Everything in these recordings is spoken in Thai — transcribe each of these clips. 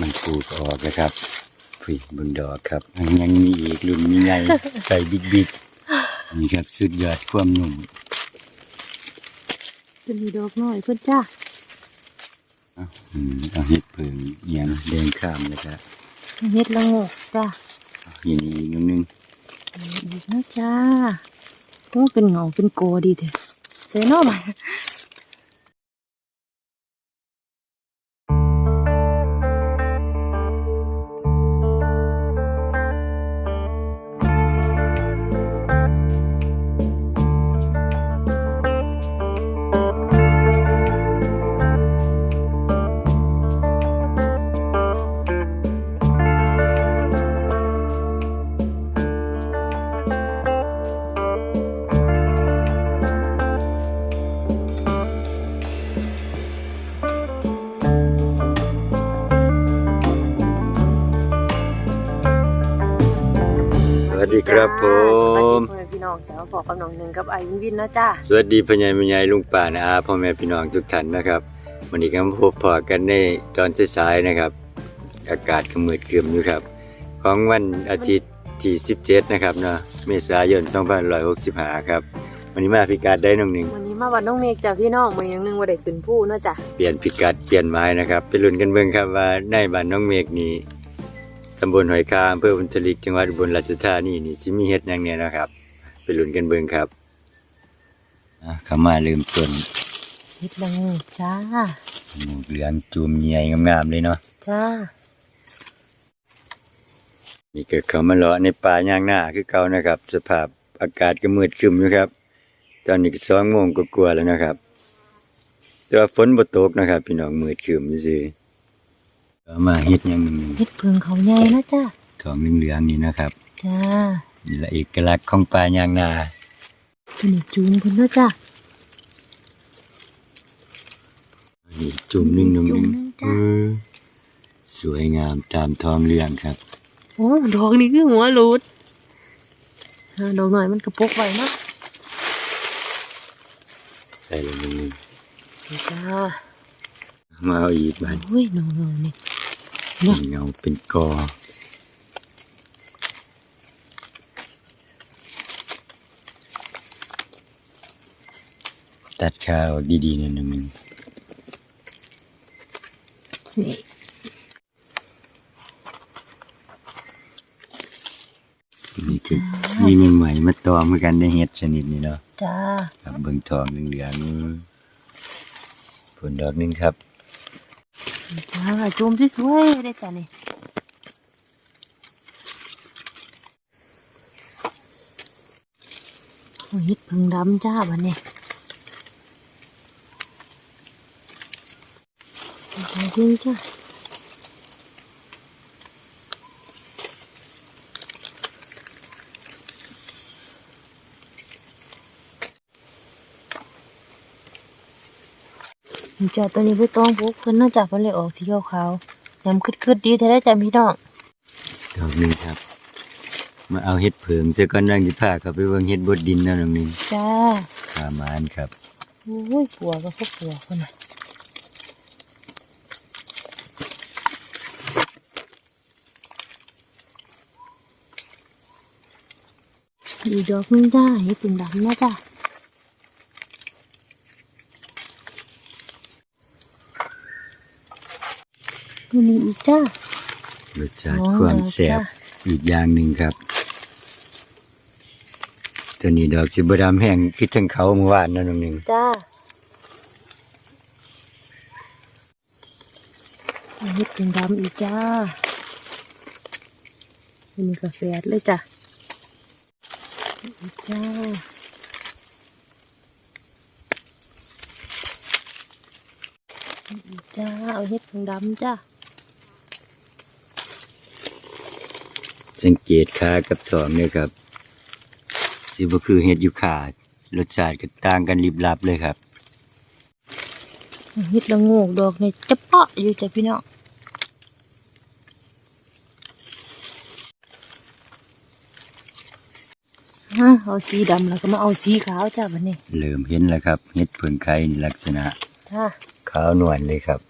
มันปลูกออกนะครับฟิบนดอกครับยังมีอีกรุ่นนี้ไงใส่บิ๊กบิ๊กนี่ครับสุดยอดความหนุ่มจะมีดอกน้อยเพิ่นจ้าอืมเอาเห็ดเพิงเอียงแดงข้ามเลยครับเฮ็ดละโงกจ้ายินอีกนิดนึงอีกนะจ้าโอ้เป็นเงาเป็นโกดีเถอะเสียเนอก ครับผสวัสมดีพ่อแม่พี่น้องจ้าบอกกับน้องหนึ่งกับไอ้วินวินนะจ้าสวัสดีพ่อใหญ่แม่ใหญ่ลุงป้านะอาพ่อแม่พี่น้องทุกท่านนะครับวันนี้ก็มาพบพอกันในตอนสายๆนะครับ อากาศก็มืดครึมอยู่ครับ ของวันอาทิตย์ที่17นะครับเนาะเมษายน2565ครับวันนี้มาพิกัดได้น้องหนึ่งวันนี้มาวัดน้องเมฆจ้าพี่น้องมือยังหนึงว่าได้ขึ้นผู้นะจ้าเปลี่ยนพิกัดเปลี่ยนไม้นะครับ ไปลุ้นกันเบิ่งครับว่าในบ้านน้องเมฆนี้ ตำบลหอยคาอำเภอพุนทลิกจังหวัดอุบลราชธานีนี่สิมีเฮ็ดหยังเนี่ยนะครับไปลุ้นกันเบิ่งครับอะเข้ามาเริ่มต้นเฮ็ดละโงกจ้าหมูเหลืองจูมใหญ่งามๆเลยเนาะจ้านี่ก็เข้ามาเลาะในป่าย่างหน้าคือเก่านะครับ สภาพอากาศก็มืดครึมอยู่ครับ ตอนนี้ก็สองโมงก็กลัวาๆแล้วนะครับ แต่ว่าฝนบ่ตกนะครับ พี่น้องมืดครึมซื่อๆ ก็มาเฮ็ดหยังหนึ่งเฮ็ดเพิงเขาใหญ่นะจ้าทองเหลืองๆนี่นะครับ จ้า นี่แหละเอกลักษณ์ของป่าย่างนาสนิทจูนเพิ่นนะจ้านี่จุ่มหนึ่งหนึ่งหนึ่งจุ่มหนึ่งจ้ะอืมสวยงามตามทองเหลืองครับ โอ้ดอกนี้คือหัวหลุดอ่าดอกหน่อยมันกระปกไว้เนาะใส่ลงหนึ่งหนึ่งจ้ามาเอาอีกบ้านโอ้ยน้องๆนี่ เป็นเงาเป็นกอตัดข้าวดีๆหน่อยหนึ่งหนึ่งนี่นี่จะมีใหม่ๆมาตอมเหมือนกันได้เฮ็ดชนิดนี้เนาะจ้าครับเบิ่งทองเหลืองๆผลดอกหนึงครับ จ้าจุ่มสวยๆได้จ้ะนี่โอ้ยเฮ็ดพึ่งดำจ้าบัดนี้ดอกนึงจ้า จ้าตัวนี้ไปต้องพวกเพิ่นน่าจะเพิ่นเลยออกสีขาวๆยำคืดๆดีแท้ได้จ้ะพี่น้องดอกหนึงครับ มาเอาเฮ็ดเผิงเสียก่อนนั่งสิพาเขาไปเบิ่งเฮ็ดบดดินเนาะน้องหนึงจ้าขามานครับโอ้ยปัวก็พวกปัวคนน่ะอีกดอกหนึงจ้าให้เป็นดำนะจ้า ตัวนี้อีกจ้ารสชาติความแซ่บอีกอย่างหนึ่งครับตัวนี้ดอกสิบดำแห้งคิดถึงเขาเมื่อวานเนาะน้องหนึงจ้าให้เป็นดำอีกจ้าอันนี้กาแฟเลยจ้ะอีกจ้าจ้า เอาเห็ดผงดำจ้า สังเกตขากับทองเนี่ยครับ สิบ่คือเฮ็ดอยู่ขารสชาติก็ต่างกันลิบลับเลยครับเห็ดละโงกดอกนี่จะเปาะอยู่จ้ะพี่น้องฮะเอาสีดำแล้วก็มาเอาสีขาวจ้าวันนี้เริ่มเห็นแล้วครับเฮ็ดเพิ่งไข่นี่ลักษณะจ้าขาวนวลเลยครับ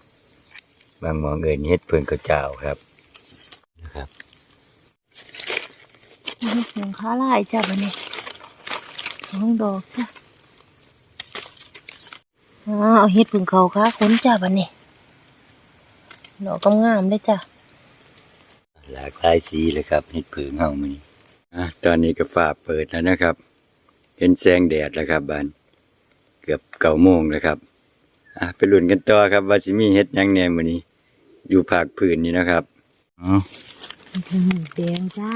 บางหมองเอินเฮ็ดเพิ่งกระเจ้าครับนะครับ เฮ็ดเพียงขาลายจ้ะบัดนี้สองดอกจ้ะอ้าวเอาเฮ็ดพึ่งเขาขาขนจ้ะบัดนี้ดอกงามๆเลยจ้ะหลากหลายสีเลยครับเฮ็ดเผิงเฮามื้อนี้อะตอนนี้ก็ฟ้าเปิดแล้วนะครับ เห็นแสงแดดแล้วครับบานเกือบเก้าโมงแล้วครับอะไปลุ้นกันต่อครับว่าสิมีเฮ็ดหยังแหน่มื้อนี้ อยู่ภาคพื้นนี่นะครับอ๋อเป็นหมูแดงจ้า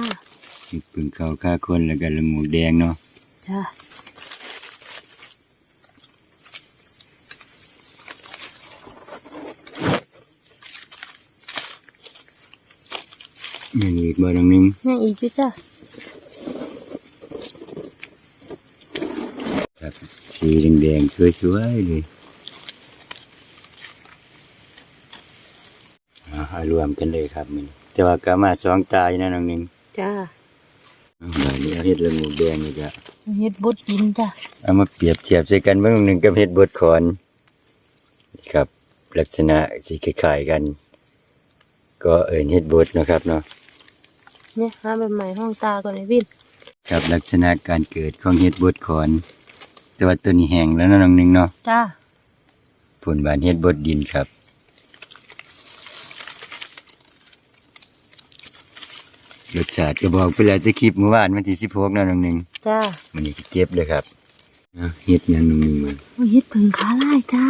เฮ็ดเผิงเข้าค่าคนแล้วก็ละหมูแดงเนาะจ้ายังอีกบ่ดังหนึงยังอีกอยู่จ้ะครับสีแดงๆสวยๆเลยอะเอารวมกันเลยครับมื้อนี้แต่ว่าก็มาสองตายนะน้องหนึงจ้าอะบัด นี้เอาเฮ็ดละหมูแดงนี่ก็เฮ็ดบดดินจ้ะเอามาเปรียบเทียบใส่กันเบิ่งหนึ่งกับเฮ็ดบดขอนนี่ครับ ลักษณะสิคล้ายๆกัน ก็เอิ้นเฮ็ดบดเนาะครับเนาะเนี่ยหาใบใหม่ห้องตาก่อนเลยวินครับลักษณะการเกิดของเฮ็ดบดขอน แต่ว่าตัวนี้แห้งแล้วเนาะน้องหนึงเนาะจ้าผลบานเฮ็ดบดดินครับ รสชาติก็บอกไปแล้วจะคลิปเมื่อวานวันที่16เนาะน้องหนึงจ้าวันนี้ก็เก็บเลยครับอะเฮ็ดหยังน้องหนึงมันโอ้ยเฮ็ดพึ่งขาลายจ้า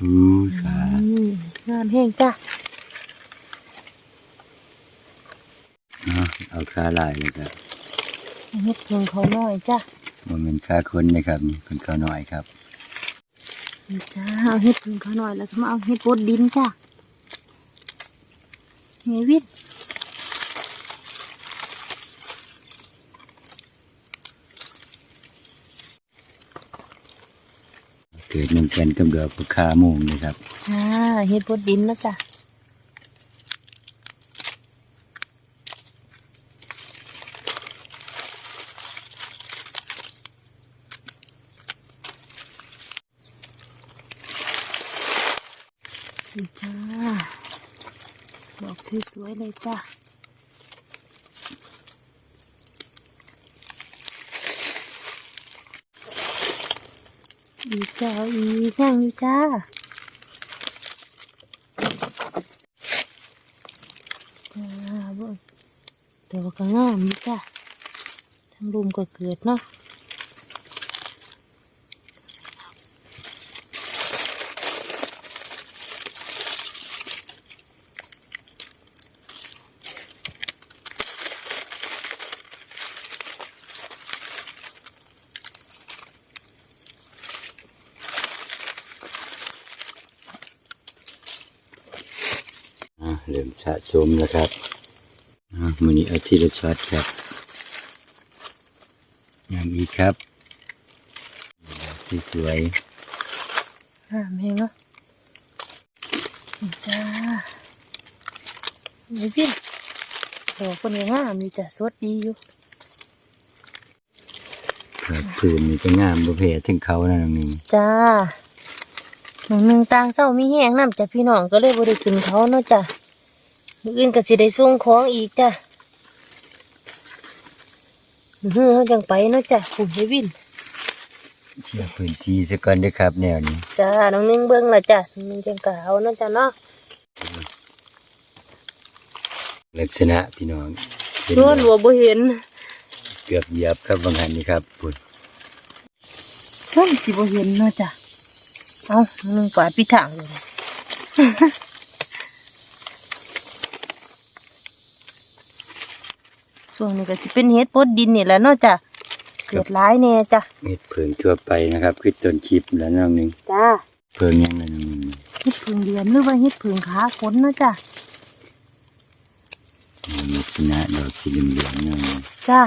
อู้ขาอืมงามแห้งจ้าอะเอาขาลายเลยครับเฮ็ดพึ่งเขาน้อยจ้ามันเป็นค่าคนนะครับนี่เป็นข้าวน้อยครับนี่จ้าเอาเฮ็ดพึ่งเขาน้อยแล้วก็มาเอาเฮ็ดบดดินจ้าไงวิน กิดมันกันกับดอกพุคาโมงนะครับอ่าเฮ็ดบดดินนะจ้ะจ้าดอกสวยๆเลยจ้า อีกจ้าอีกนั่งอยู่จ้าจ้าบ่ตัวก็งามนี่จ้าทั้งรุมก็เกิดเนาะ เริ่มสะสมแล้วครับอะมือนี้เอาทีละช็อตครับอย่างนี้ครับสวยงามเฮงเนาะนี่จ้านี่พี่ดอกคนนี้งามมีแต่สดดีอยู่ๆครับพื้นนี่ก็งามบ่แพ้ถึงเขานะน้องหนึงจ้าหนึ่งหนึ่งต่างเศร้ามีแห้งน้ำจ้ะพี่น้องก็เลยบ่ได้กินเขาเนาะจ้ะ มื้ออื่นก็สิได้ส่งของอีกจ้ะมื้อเฮาจังไปเนาะจ้ะคุณให้วินเชื่อพื้นที่ซะก่อนเด้อครับแนวนี้จ้าน้องนิ่งเบิ้งละจ้ะน้องนิ่งจังกะเอาเนาะจ้ะเนาะลักษณะพี่น้องเห็นนวลหัวบ่เห็น เกือบเหยียบครับบางหันนี่ครับปุ่นเฮ้ยสิบ่เห็นเนาะจ้ะเอาน้องนิ่งปาดพี่ทางเลย ช่วงนี้ก็สิเป็นเฮ็ดปดดินนี่แหละเนาะจ้ะเกิดร้ายแน่จ้ะเม็ดเพิงทั่วไปนะครับคือต้นคลิปแล้วน้องหนึงจ้าเพิงยังไงน้องหนึงเฮ็ดผึ่งเดือนหรือว่าเฮ็ดผึ่งขาขนเนาะจ้ะลักษณะดอกสีเหลืองๆน้องหนึงจ้า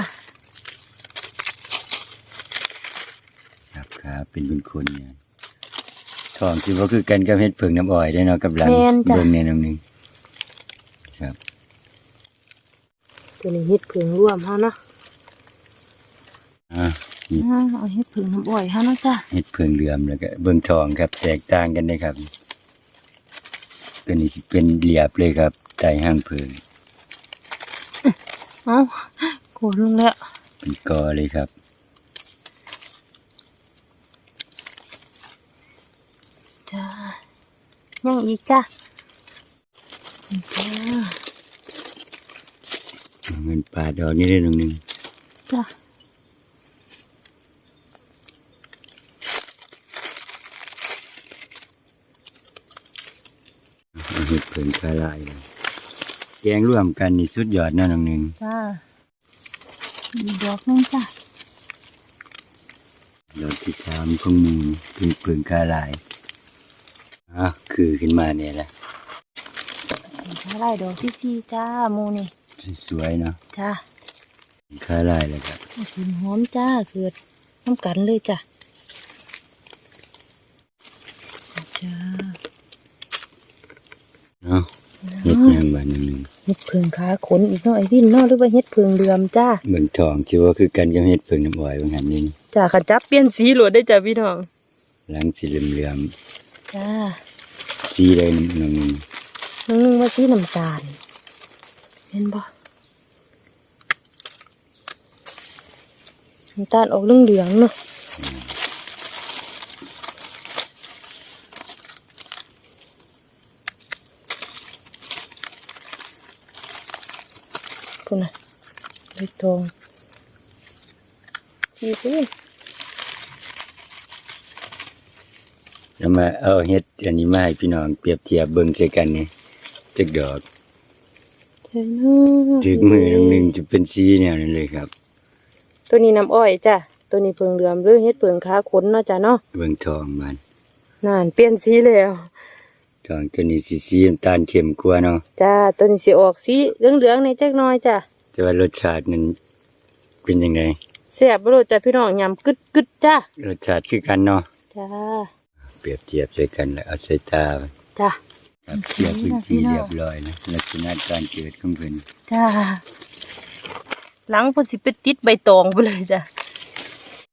ครับครับเป็นคนคนๆเนี่ยทองที่ว่าคือกันกับเฮ็ดเพิงน้ำอ้อยได้เนาะกับหลังแม่นจ้ะ เบิ่งเนี่ยน้องหนึงครับ ตัวนี้เฮ็ดผึ่งร่วมเฮาเนาะอ่าอ่าเอาเฮ็ดผึ่งน้ำอ้อยเฮาเนาะจ้ะเฮ็ดเพิงเหลือมแล้วก็เบิ่งทองครับ แตกต่างกันเลยครับตัวนี้สิเป็นเหลียบเลยครับไตห้างเพิงเอ้าโกรธลงแล้วเป็นกอเลยครับจ้ายังอีกจ้าจ้า เอาเงินปลาดอกนี้ได้ตรงนึงจ้าเอาเห็ดเพิงคาลายเลยแกงร่วมกันนี่สุดยอดเนาะตรงนึงจ้าอีกดอกหนึงจ้าดอกที่สามของหมูนี่เป็นเพิงคาลายอะคือขึ้นมาเนี่ยแหละอะไรดอกที่สี่จ้าหมูนี่ สวยๆเนาะจ้าคาลายเลยครับกลิ่นหอมจ้าเกิดน้ำกันเลยจ้าจ้าเนาะเห็ดยังบ้านหนึ่งเห็ดเพิงขาขนอีกเนาะไอ้วินเนาะหรือว่าเห็ดเพิงเดือมจ้าเมืองทองชื่อว่าคือกันกับเห็ดเพิงน้ำอ้อยบางหันนี่จ้าขันจับเปลี่ยนสีหลวดได้จ้าพี่น้อง หลังสีเหลือมจ้าๆสีได้น้ำหนึ่งนึงนึงว่าสีน้ำตาล เห็นบ่น้ำตาลออกเหลืองๆเนาะพูดนะใบตองดีสิแล้วมาเอาเห็ดอันนี้มาให้พี่น้องเปรียบเทียบเบิ่งใส่กันนี่จักดอก เท่เนาะถึกมือน้ำหนึ่งจะเป็นสีแนวนั้นเลยครับ ตัวนี้น้ำอ้อยจ้ะตัวนี้เพิงเหลือมหรือเฮ็ดเพิงขาขนเนาะจ้ะเนาะเบิ่งทองมันนั่นเปลี่ยนสีแล้วทองตัวนี้สีสีน้ำตาลเข้มกว่าเนาะจ้าตัวนี้สิออกสีเหลืองๆในจักหน่อยจ้ะแต่ว่ารสชาติมันเป็นยังไงแซ่บบ่รู้จ้ะพี่น้องยำกึดกึดจ้ะรสชาติคือกันเนาะจ้าเปรียบเทียบใส่กันแล้วเอาใส่ตาจ้า ครับเทียบพื้นที่เรียบร้อยนะลักษณะการเกิดของเพิ่นจ้าหลังเพิ่นสิไปติดใบตองไปเลยจ้ะ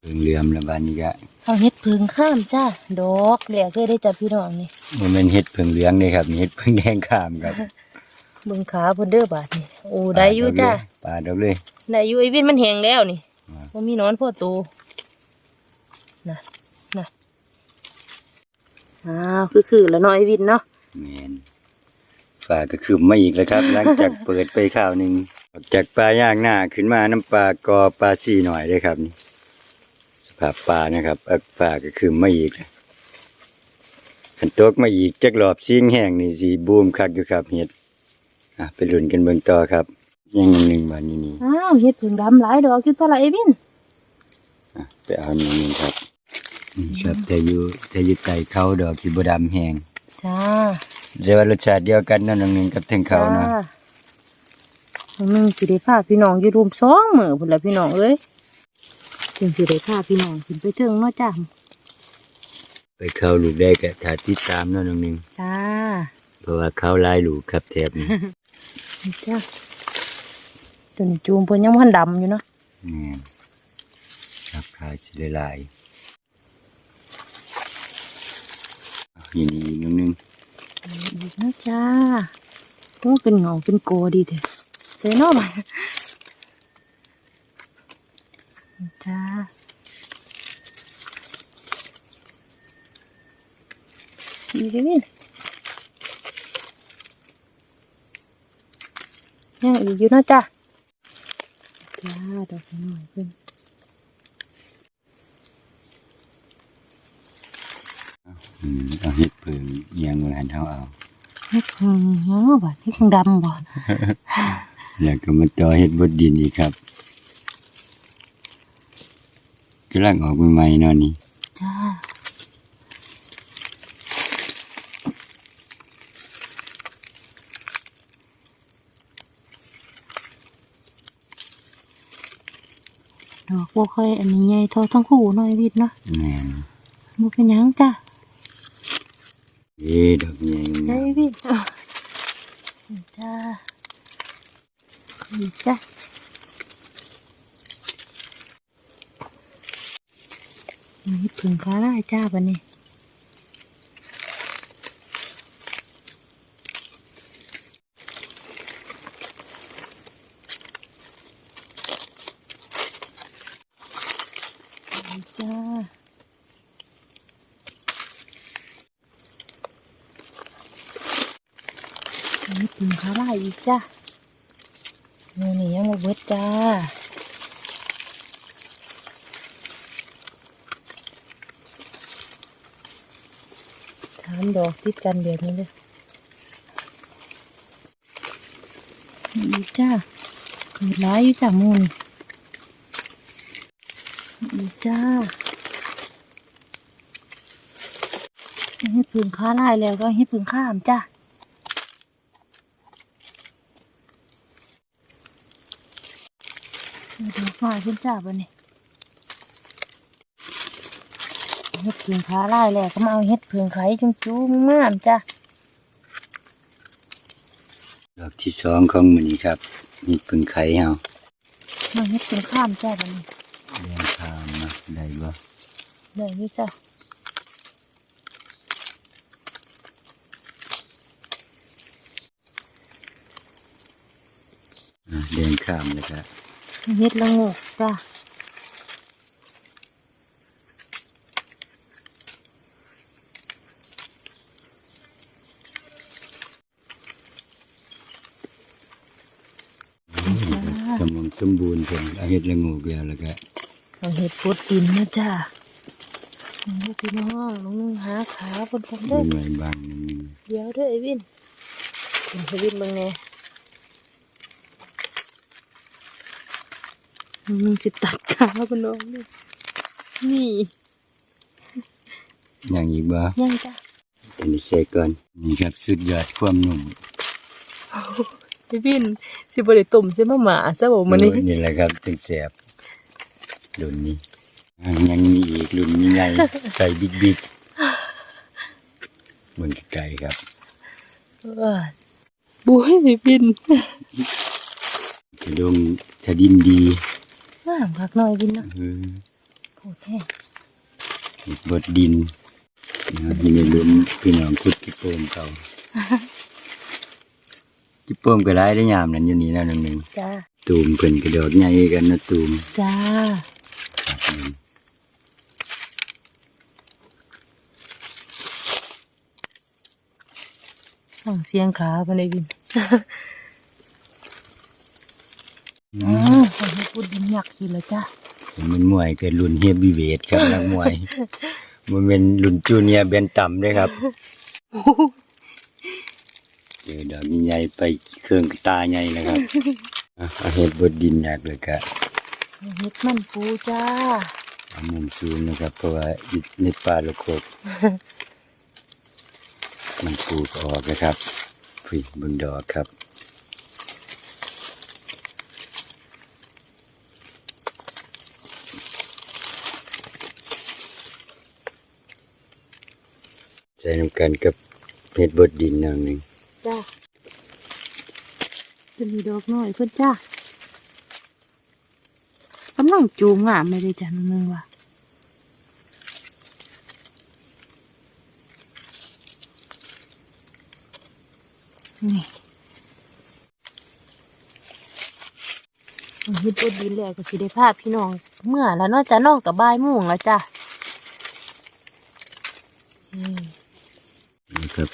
เพิ่งเหลื่อมแล้วบานนี้ก็เอาเฮ็ดเพิงข้ามจ้าดอกแหลกเลยได้จ้ะพี่น้องนี่บ่แม่นเฮ็ดเพิ่งเหลืองนี่ครับนี่เฮ็ดเพิ่งแดงข้ามครับเบิ่งขาเพิ่นเด้อบาดนี่โอ้ได้อยู่จ้าปาดเอาเลยได้อยู่ไอ้วินมันแห้งแล้วนี่อ่าบ่มีหนอนพ่อโตน่ะน่ะอ้าวคือๆแล้วเนาะไอ้วินเนาะ แม่นปลาก็คือมาอีกแล้วครับ หลังจากเปิดไปข้าวหนึงออกจากปลาย่างหน้าขึ้นมาน้ำปลากอปลาซี่หน่อยเลยครับนี่สภาพปลานะครับอักปลาก็คือมาอีกแล้วขันตกมาอีกจักรอบซิ่งแห้งนี่สีบูมคักอยู่ครับเฮ็ดอะไปลุ้นกันเบิ่งต่อครับยังหนึ่งบานนี้นี่อ้าวเฮ็ดเพิ่งดำหลายดอกอยู่ตะละไอ้วินอะไปเอาหนึ่งหนึ่งครับอืมครับแต่อยู่แต่อยู่ไก่เขาดอกสิบดำแห้งจ้า แต่ว่ารสชาติเดียวกันเนั่นหนึ่งกับถึงเขาเนาะจ้มึงสิได้พาพี่น้องอยู่รวมสองมื้อพุ่นละพี่น้องเอ้ยจึงสิได้พาพี่น้องขึ้นไปเทิงเนาะจ้าไปเข้าลูกได้ก็ถ้าติดตามเนั่นหนึ่งจ้าเพราะว่าเขาหลายลูกครับแถบนี้นี่จ้าตัวนี้จูมเพิ่นยังบ่ทันดำอยู่เนาะแม่นครับขายสิหลายๆเอายินดีหนึ่งหนึ่ง อีกนะจ้าโอ้เป็นเงาเป็นโกดีเด้อเด้เนาบัดนี่จ้าอีกนี่ยังอีกอยู่นาะจ้าจ้าดอกน้อยเพิ่นอืม เอาเห็ดเผิงเอียงเมือหันเท้าเอาเฮ็ดเพิ่งยังบ่บัดเฮ็ดเพิ่งดำบ่แล้วก็มาต่อเห็ดบดดินอีกครับกำลังออกใหม่ๆเนาะนี่จ้าดอกบ่ค่อยอันนี้ใหญ่เท่าทั้งคู่หน่อยวิดเนาะแม่นบ่เป็นหยังจ้ะ เอ้ดอกใหญ่ได้งามวิดนี่จ้านี่จ้ะนี่ผึ่งขาได้จ้าปะนี้ นี่ถึงขาลายอีกจ้ะนี่นี่ยังบ่เบิดจ้าถามดอกติดกันแบบนี้เลยนี่จ้าเกิดร้ายอยู่จ้ะมูนนี่จ้าให้พึ่งข้าไลายแล้วก็ให้พึ่งข้ามจ้า ดอกไม้ขึ้นจ้าบ่เนี่ยเฮ็ดเพียงขาลายแล้วก็มาเอาเฮ็ดเพียงไข่จุ้มจูมงามจ้ะดอกที่สองของมื้อนี้ครับนี่เพิ่งไข่เฮามาเฮ็ดเพียงข้ามจ้าบ่เนี่ยแดงขามมาได้บ่ได้นี่จ้ะอะแดงขามแล้วก็ เฮ็ดละโงกจ้ะกำลังสมบูรณ์เพิ่นเอาเฮ็ดละงูกแล้วแล้วก็เอาเฮ็ดพุดดินนะจ้ะนี่พี่น้องน้องนึงหาขาบนกันเบิ่เด้องไว้บางหนึงเดี๋ยวเด้อไอ้วินเห็นไอ้วินเบิ่งแน่ มึงสิตัดขาบนน้องนี่นี่อย่างอีกบ่ยังจ้ะอันนี้ใส่ก่อนนี่ครับสุดยอดความนุ่มพี่บินสิบริตุ่มใช่มาหมาซะบอกมันนี่โอ้ยนี่แหละครับถึงแสบรุ่นนี้อะยังมีอีกรุ่นใหญ่ๆใส่บิ๊กบิ๊กบนไกลๆครับบุ้ยพี่บินกระดงชะดินดี งามคักหน่อยบินนะเออโคตรแห้งบดดินนะครับที่ในหลุมพี่น้องคุดกิโปมเขากิโปมก็ได้ได้ยามนั้นอยู่นี่นะหนึ่งหนึ่งจ้าตูมเพิ่นกระโดดใหญ่กันนะตูมจ้าครับนี่ฟังเสียงขามันเลยบิน อื อ๋ ม อให้ พูดดินหยักอยู่แล้วจ้าผมเป็นมวยเกิดรุ่นเฮฟวีเวทครับนักมวย มันเป็นรุ่นจูเนียร์เบนต่ำด้วยครับเจอดอกใหญ่ๆไปเครื่องตาใหญ่นะครับอะเอาเห็ดบดดินอยากเลยก็เฮ็ดมันปูจ้าเอามุมสูงนะครับ เพราะว่าอยู่ในป่าละโคกมันปลูกออกนะครับคุยเบิ่งดอกครับ ส่น้ำกันกับเห็ดบดดินน่อยหนึ่งจ้าจะมีดอกน้อยเพิ่อนจ้ากำลังจูงงามไม่ได้จ้ะน้องนึงว่ะนี่เฮ็ดบดดินแล้วก็สิได้พาพี่น้อง เมื่อแล้วเนอกจาน้องกับบ่ายโมงแล้วจ้ะนี่ นะครับ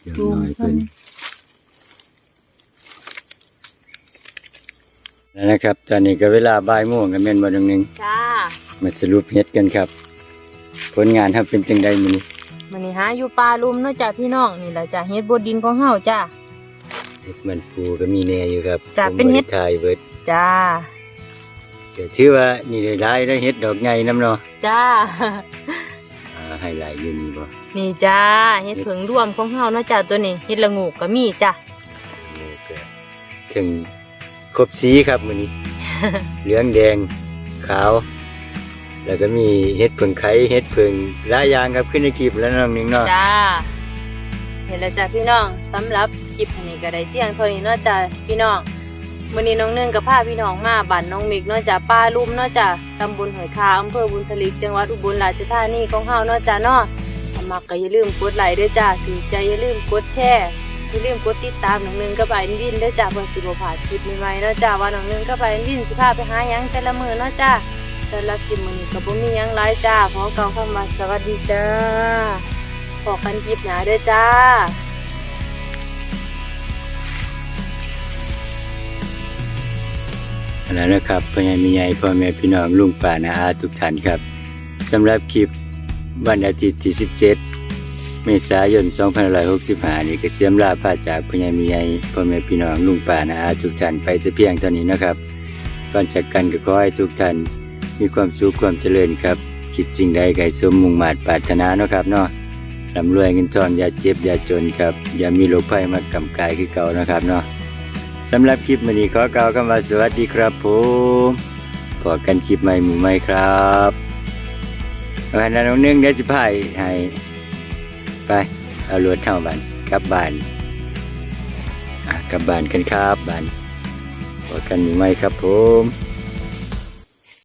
เดี๋ยว จูงน้อยเพิ่เพิ่นนแล้วนะครับ ตอนนี้ก็เวลาบ่ายโมงกันแม่นบ่ตรงนึงจ้ามาสรุปเฮ็ดกันครับ ผลงานครับเป็นจังใดมื้อนี้มันนี่หาอยู่ป่าลุมเนาะจ้ะพี่น้องนี่แหละจ้ะเฮ็ดบดดินของเฮาจ้ะเฮ็ดมันปูก็มีแน่อยู่ครับจ้ะผมเป็นเฮ็ดบ่ไถ่ายเบิดจ้าก็ถือว่านี่ได้หลายได้เฮ็ดดอกใหญ่นํเนาะจ้าอ่า ให้หลายอยู่นี่บ่นี่จ้าเฮ็ดเผิงร่วมของเฮาเนาะจ้ะตัวนี้เฮ็ดละโงูกก็มีจ้ะนี่ก็ถึงครบสีครับมื้อนี้ เหลืองแดงขาว แล้วก็มีเฮ็ดเพิงไข่เฮ็ดเพิงหลายอย่างครับขึ้นในคลิปแล้วน้องหนึงเนาะจ้าเห็นแล้วจ้ะพี่น้องสำหรับคลิปนี้ก็ได้เที่ยงเท่านี้เนาะจ้ะพี่น้อง มื้อนี้น้องหนึงกับพาพี่น้องมาบ้านน้องมิกนาะจ้ะป่าลุ่มนาะจ้ะตำบลหอยคาอำเภอบุญทลิกจังหวัดอุบลราชธานีของเฮานาะจ้ะเนาะถ้ามักก็อย่าลืมกดไลค์ด้วยจ้ะถูกใจอย่าลืมกดแชร์อย่าลืมกดติดตามน้องหนึงกับไอ้วินด้วยจ้ะเพื่อสิบ่าคลิปใหม่ๆนาะจ้ะว่าน้องหนึงกับไอ้วินสิพาไปหายังแต่ละมือนาะจ้ะแต่ละคลิปมือนี้ก็บ่มียังหลายจ้าขอกล่าวคำว่าสวัสดีจ้าพอกันคลิปหนาด้อจ้า แล้วนะครับพ่อใหญ่แม่ใหญ่พ่อแม่พี่น้องลุงป้านาอาทุกท่านครับสำหรับคลิปวันอาทิตย์ที่ 17 เมษายน 2565 นี่ก็เสียมลาพาจากพ่อใหญ่แม่ใหญ่พ่อแม่พี่น้องลุงป้านาอาทุกท่านไปแต่เพียงเท่านี้นะครับก่อนจากกันก็ขอให้ทุกท่านมีความสุขความเจริญครับ คิดสิ่งใดไก่สมมุ่งมาตรปรารถนาเนาะครับเนาะร่ำรวยเงินทองอย่าเจ็บอย่าจนครับ อย่ามีโรคภัยมากำกายคือเก่านะครับเนาะ สำหรับคลิปวันนี้ขอกล่าวคำว่าสวัสดีครับผมพอกันคลิปใหม่หมู่ใหม่ครับวันนั้นน้องนึ่งเดี๋ยวจะพายให้ไปเอารถเท่าบ้านกลับบ้านกลับบ้านกันครับบ้านพอกันหมู่ใหม่ครับผม